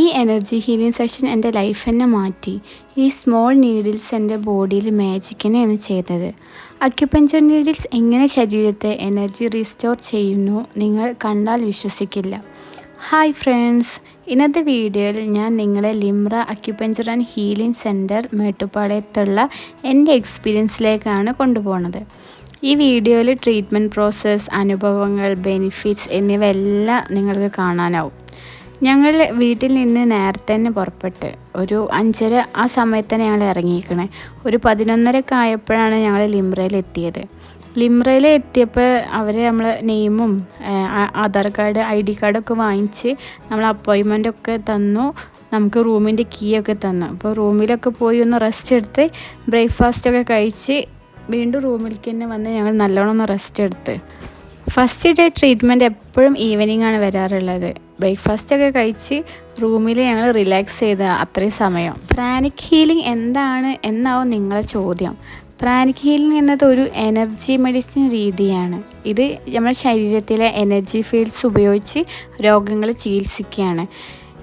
ഈ energy healing session എന്റെ life തന്നെ മാറ്റി. ഈ സ്മോൾ നീഡിൽസ് എന്റെ ബോഡിയിൽ മാജിക്കിനെയാണ് ചെയ്തത്. അക്യുപഞ്ചർ നീഡിൽസ് എങ്ങനെ ശരീരത്തെ എനർജി റീസ്റ്റോർ ചെയ്യുന്നു നിങ്ങൾ കണ്ടാൽ വിശ്വസിക്കില്ല. ഹായ് ഫ്രണ്ട്സ് ഇന്നത്തെ വീഡിയോയിൽ ഞാൻ നിങ്ങളെ Limra acupuncture and healing centre മേട്ടുപ്പാളയത്തുള്ള എന്റെ എക്സ്പീരിയൻസിലേക്കാണ് കൊണ്ടുപോകുന്നത് ഈ വീഡിയോയിൽ ട്രീറ്റ്മെന്റ് പ്രോസസ്സ് അനുഭവങ്ങൾ ബെനിഫിറ്റ്സ് എന്നിവ എല്ലാം നിങ്ങൾക്ക് കാണാനാവും. ഞങ്ങൾ വീട്ടിൽ നിന്ന് നേരത്തെ തന്നെ പുറപ്പെട്ട് ഒരു അഞ്ചര ആ സമയത്ത് തന്നെ ഞങ്ങൾ ഇറങ്ങിയിരിക്കണേ. ഒരു പതിനൊന്നരക്കെ ആയപ്പോഴാണ് ഞങ്ങൾ ലിംറയിൽ എത്തിയത്. ലിംറയിൽ എത്തിയപ്പോൾ അവർ നമ്മൾ നെയിമും ആധാർ കാർഡ് ഐ ഡി കാർഡൊക്കെ വാങ്ങിച്ച് നമ്മൾ അപ്പോയിൻമെന്റ് ഒക്കെ തന്നു. നമുക്ക് റൂമിന്റെ കീ ഒക്കെ തന്നു. അപ്പോൾ റൂമിലൊക്കെ പോയി ഒന്ന് റെസ്റ്റ് എടുത്ത് ബ്രേക്ക്ഫാസ്റ്റൊക്കെ കഴിച്ച് വീണ്ടും റൂമിലേക്ക് തന്നെ വന്ന് ഞങ്ങൾ നല്ലോണം ഒന്ന് റെസ്റ്റ് എടുത്ത്. ഫസ്റ്റ് ഡേ ട്രീറ്റ്മെന്റ് എപ്പോഴും ഈവനിങ് ആണ് വരാറുള്ളത്. ബ്രേക്ക്ഫാസ്റ്റ് ഒക്കെ കഴിച്ച് റൂമിൽ ഞങ്ങൾ റിലാക്സ് ചെയ്ത അത്രയും സമയം. പ്രാനിക് ഹീലിംഗ് എന്താണ് എന്നാവും നിങ്ങളെ ചോദ്യം. പ്രാനിക് ഹീലിംഗ് എന്നത് ഒരു എനർജി മെഡിസിൻ രീതിയാണ്. ഇത് നമ്മുടെ ശരീരത്തിലെ എനർജി ഫീൽഡ്സ് ഉപയോഗിച്ച് രോഗങ്ങൾ ചികിത്സിക്കുകയാണ്.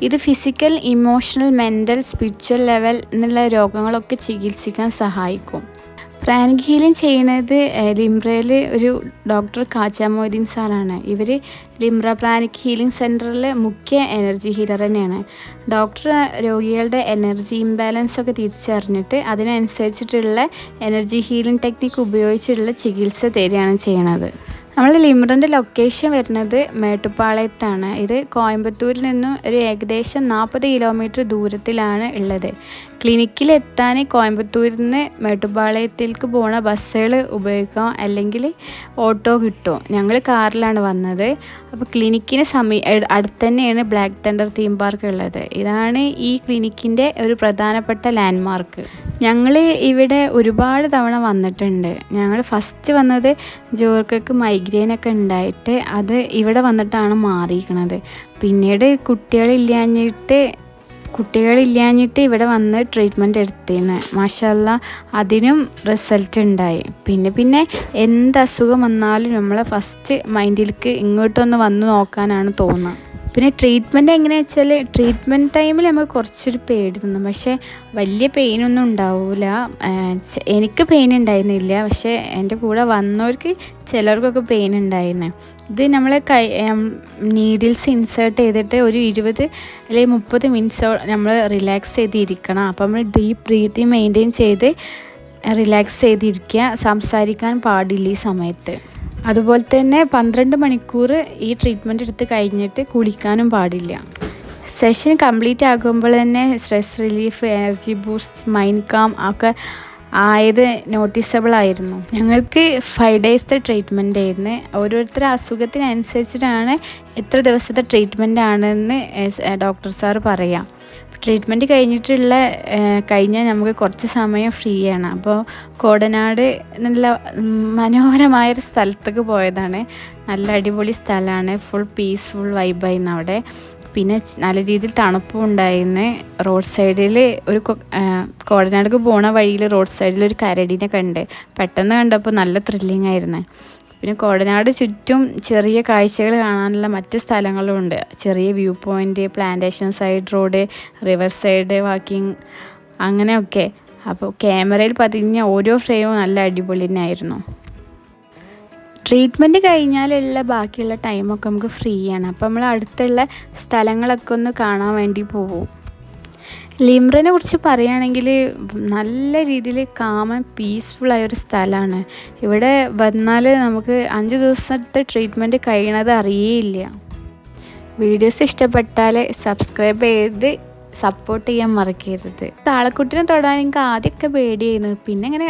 ഇത് physical emotional mental spiritual level എന്നുള്ള രോഗങ്ങളൊക്കെ ചികിത്സിക്കാൻ സഹായിക്കും. പ്രാനിക് ഹീലിംഗ് ചെയ്യണത് ലിംബ്രയിൽ ഒരു ഡോക്ടർ കാച്ചാമോദീൻ സാറാണ്. ഇവർ ലിംബ്ര പ്രാനിക് ഹീലിംഗ് സെന്ററിൽ മുഖ്യ എനർജി ഹീലർ തന്നെയാണ്. ഡോക്ടർ രോഗികളുടെ എനർജി ഇംബാലൻസ് ഒക്കെ തിരിച്ചറിഞ്ഞിട്ട് അതിനനുസരിച്ചിട്ടുള്ള എനർജി ഹീലിംഗ് ടെക്നിക്ക് ഉപയോഗിച്ചിട്ടുള്ള ചികിത്സ തരികയാണ് ചെയ്യണത്. നമ്മൾ ലിംബ്രന്റെ ലൊക്കേഷൻ വരുന്നത് മേട്ടുപ്പാളയത്താണ്. ഇത് കോയമ്പത്തൂരിൽ നിന്നും ഒരു ഏകദേശം നാൽപ്പത് കിലോമീറ്റർ ദൂരത്തിലാണ് ഉള്ളത്. ക്ലിനിക്കിൽ എത്താൻ കോയമ്പത്തൂരിൽ നിന്ന് മേട്ടുപ്പാളയത്തിലേക്ക് പോണ ബസ്സുകൾ ഉപയോഗിക്കാം അല്ലെങ്കിൽ ഓട്ടോ കിട്ടും. ഞങ്ങൾ കാറിലാണ് വന്നത്. അപ്പോൾ ക്ലിനിക്കിന് സമീ അടുത്ത് തന്നെയാണ് ബ്ലാക്ക് തണ്ടർ തീം പാർക്ക് ഉള്ളത്. ഇതാണ് ഈ ക്ലിനിക്കിന്റെ ഒരു പ്രധാനപ്പെട്ട ലാൻഡ്മാർക്ക്. ഞങ്ങൾ ഇവിടെ ഒരുപാട് തവണ വന്നിട്ടുണ്ട്. ഞങ്ങൾ ഫസ്റ്റ് വന്നത് ജോർക്കക്ക് മൈഗ്രെയിൻ ഒക്കെ ഉണ്ടായിട്ട് അത് ഇവിടെ വന്നിട്ടാണ് മാറിയിരിക്കണത്. പിന്നീട് കുട്ടികളില്ലാഞ്ഞിട്ട് കുട്ടികളില്ലാഞ്ഞിട്ട് ഇവിടെ വന്ന് ട്രീറ്റ്മെന്റ് എടുത്തിരുന്നു മാഷല്ല അതിനും റിസൾട്ട് ഉണ്ടായി. പിന്നെ പിന്നെ എന്ത് അസുഖം വന്നാലും നമ്മളെ ഫസ്റ്റ് മൈൻഡിലേക്ക് ഇങ്ങോട്ടൊന്ന് വന്ന് നോക്കാനാണ് തോന്നുക പിന്നെ ട്രീറ്റ്മെന്റ് എങ്ങനെയാ വെച്ചാൽ ട്രീറ്റ്മെന്റ് ടൈമിൽ നമുക്ക് കുറച്ചൊരു പേടി തോന്നും. പക്ഷേ വലിയ പെയിനൊന്നും ഉണ്ടാവില്ല എനിക്ക് പെയിൻ ഉണ്ടായിരുന്നില്ല. പക്ഷേ എന്റെ കൂടെ വന്നവർക്ക് ചിലർക്കൊക്കെ പെയിൻ ഉണ്ടായിരുന്നു. ഇത് നമ്മൾ കൈ നീഡിൽസ് ഇൻസേർട്ട് ചെയ്തിട്ട് ഒരു ഇരുപത് അല്ലെങ്കിൽ മുപ്പത് മിനിറ്റ്സ് നമ്മൾ റിലാക്സ് ചെയ്തിരിക്കണം. അപ്പോൾ നമ്മൾ ഡീപ്പ് ബ്രീത്തിങ് മെയിന്റെയിൻ ചെയ്ത് റിലാക്സ് ചെയ്തിരിക്കുക. സംസാരിക്കാൻ പാടില്ല ഈ സമയത്ത്. അതുപോലെ തന്നെ പന്ത്രണ്ട് മണിക്കൂർ ഈ ട്രീറ്റ്മെന്റ് എടുത്ത് കഴിഞ്ഞിട്ട് കുളിക്കാനും പാടില്ല. സെഷൻ കംപ്ലീറ്റ് ആകുമ്പോൾ തന്നെ stress relief energy boost mind calm ഒക്കെ ആയത് നോട്ടീസബിൾ ആയിരുന്നു. ഞങ്ങൾക്ക് ഫൈവ് ഡേയ്സത്തെ ട്രീറ്റ്മെന്റ് ആയിരുന്നു. ഓരോരുത്തരുടെ അസുഖത്തിനനുസരിച്ചിട്ടാണ് എത്ര ദിവസത്തെ ട്രീറ്റ്മെന്റ് ആണെന്ന് ഡോക്ടർ സാർ പറയാം. ട്രീറ്റ്മെന്റ് കഴിഞ്ഞിട്ടുള്ള കഴിഞ്ഞാൽ നമുക്ക് കുറച്ച് സമയം ഫ്രീ ആണ്. അപ്പോൾ കോടനാട് നല്ല മനോഹരമായൊരു സ്ഥലത്തേക്ക് പോയതാണ്. നല്ല അടിപൊളി സ്ഥലമാണ്. ഫുൾ പീസ്ഫുൾ വൈബായിരുന്നു അവിടെ. പിന്നെ നല്ല രീതിയിൽ തണുപ്പും ഉണ്ടായിരുന്നു. റോഡ് സൈഡിൽ ഒരു കോടനാടക്ക് പോണ വഴിയിൽ റോഡ് സൈഡിൽ ഒരു കരടിനെ കണ്ട്. പെട്ടെന്ന് കണ്ടപ്പോൾ നല്ല ത്രില്ലിംഗ് ആയിരുന്നു. പിന്നെ കോടനാട് ചുറ്റും ചെറിയ കാഴ്ചകൾ കാണാനുള്ള മറ്റ് സ്ഥലങ്ങളും ഉണ്ട്. ചെറിയ view point plantation side road river side walking അങ്ങനെയൊക്കെ. അപ്പോൾ ക്യാമറയിൽ പതിഞ്ഞ ഓരോ ഫ്രെയിമും നല്ല അടിപൊളി തന്നെയായിരുന്നു. ട്രീറ്റ്മെന്റ് കഴിഞ്ഞാലുള്ള ബാക്കിയുള്ള ടൈമൊക്കെ നമുക്ക് ഫ്രീ ആണ്. അപ്പോൾ നമ്മൾ അടുത്തുള്ള സ്ഥലങ്ങളൊക്കെ ഒന്ന് കാണാൻ വേണ്ടി പോകും ലിംറിനെ കുറിച്ച് പറയുകയാണെങ്കിൽ നല്ല രീതിയിൽ കാമൻ പീസ്ഫുള്ളായ ഒരു സ്ഥലമാണ്. ഇവിടെ വന്നാൽ നമുക്ക് അഞ്ച് ദിവസത്തെ ട്രീറ്റ്മെന്റ് കഴിയണത് അറിയേയില്ല. വീഡിയോസ് ഇഷ്ടപ്പെട്ടാൽ സബ്സ്ക്രൈബ് ചെയ്ത് സപ്പോർട്ട് ചെയ്യാൻ മറക്കരുത്. താളക്കുട്ടിനെ തൊടാൻ എനിക്ക് ആദ്യമൊക്കെ പേടിയായിരുന്നു. പിന്നെ ഇങ്ങനെ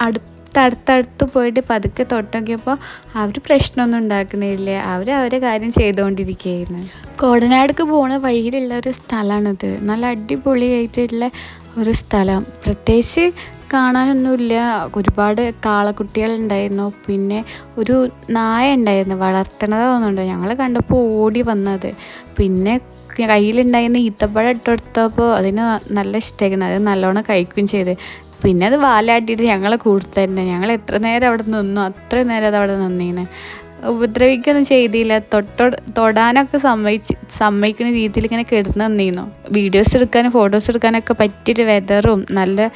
അടുത്തടുത്തടുത്ത് അടുത്തടുത്ത് പോയിട്ട് പതുക്കെ തൊട്ടോക്കിയപ്പോൾ അവർ പ്രശ്നമൊന്നും ഉണ്ടാക്കുന്നില്ല. അവർ അവരെ കാര്യം ചെയ്തുകൊണ്ടിരിക്കുകയായിരുന്നു. കോടനാടക്ക് പോണ വഴിയിലുള്ള ഒരു സ്ഥലമാണിത് നല്ല അടിപൊളിയായിട്ടുള്ള ഒരു സ്ഥലം. പ്രത്യേകിച്ച് കാണാനൊന്നുമില്ല. ഒരുപാട് കാളക്കുട്ടികളുണ്ടായിരുന്നു. പിന്നെ ഒരു നായ ഉണ്ടായിരുന്നു. വളർത്തണത് തോന്നുന്നുണ്ട്. ഞങ്ങൾ കണ്ടപ്പോൾ ഓടി വന്നത്. പിന്നെ കയ്യിലുണ്ടായിരുന്ന ഈത്തപ്പഴം ഇട്ടെടുത്തപ്പോൾ അതിന് നല്ല ഇഷ്ടമായിരുന്നു അത് നല്ലോണം കഴിക്കുകയും ചെയ്ത്. പിന്നെ അത് വാലാട്ടിയിട്ട് ഞങ്ങളെ കൂടെ തന്നെ. ഞങ്ങൾ എത്ര നേരം അവിടെ നിന്നു? അത്ര നേരം അത് അവിടെ നിന്നീന് ഉപദ്രവിക്കൊന്നും ചെയ്തില്ല. തൊട്ടോ തൊടാനൊക്കെ സമ്മതിച്ച് സമ്മതിക്കുന്ന രീതിയിൽ ഇങ്ങനെ കിടന്നു നിന്നിരുന്നു വീഡിയോസ് എടുക്കാനും ഫോട്ടോസ് എടുക്കാനൊക്കെ പറ്റിയൊരു വെതറും നല്ല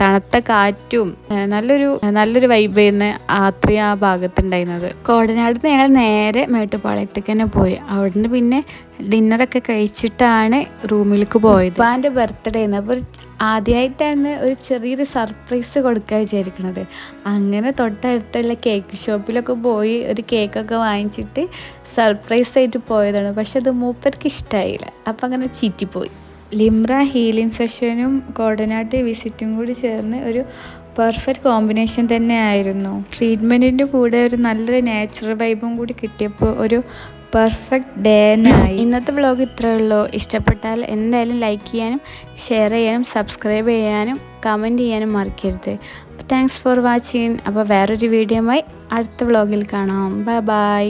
തണുത്ത കാറ്റും നല്ലൊരു നല്ലൊരു വൈബ് ചെയ്യുന്ന രാത്രി ആ ഭാഗത്തുണ്ടായിരുന്നത്. കോടനാട് നിന്ന് ഞങ്ങൾ നേരെ മേട്ടുപ്പാളയത്തേക്ക് തന്നെ പോയി. അവിടുന്ന് പിന്നെ ഡിന്നറൊക്കെ കഴിച്ചിട്ടാണ് റൂമിലേക്ക് പോയത്. ഉപ്പാന്റെ ബർത്ത്ഡേ ആയിരുന്നു. അപ്പോൾ ആദ്യമായിട്ടാണ് ഒരു ചെറിയൊരു സർപ്രൈസ് കൊടുക്കുക വിചാരിക്കുന്നത് അങ്ങനെ തൊട്ടടുത്തുള്ള കേക്ക് ഷോപ്പിലൊക്കെ പോയി ഒരു കേക്കൊക്കെ വാങ്ങിച്ചിട്ട് സർപ്രൈസ് ആയിട്ട് പോയതാണ്. പക്ഷെ അത് മൂപ്പർക്ക് ഇഷ്ടമായില്ല അപ്പം അങ്ങനെ ചീറ്റിപ്പോയി. ലിംറ ഹീലിംഗ് സെഷനും കോടനാട്ട് വിസിറ്റും കൂടി ചേർന്ന് ഒരു പെർഫെക്റ്റ് കോമ്പിനേഷൻ തന്നെയായിരുന്നു. ട്രീറ്റ്മെന്റിന്റെ കൂടെ ഒരു നല്ലൊരു നാച്ചുറൽ വൈബും കൂടി കിട്ടിയപ്പോൾ ഒരു പെർഫെക്റ്റ് ഡേ ആയി. ഇന്നത്തെ വ്ളോഗ് ഇത്രയേ ഉള്ളൂ. ഇഷ്ടപ്പെട്ടാൽ എന്തായാലും ലൈക്ക് ചെയ്യാനും ഷെയർ ചെയ്യാനും സബ്സ്ക്രൈബ് ചെയ്യാനും കമന്റ് ചെയ്യാനും മറക്കരുത്. അപ്പോൾ താങ്ക്സ് ഫോർ വാച്ചിങ്. അപ്പോൾ വേറൊരു വീഡിയോയുമായി അടുത്ത വ്ളോഗിൽ കാണാം. Bye bye.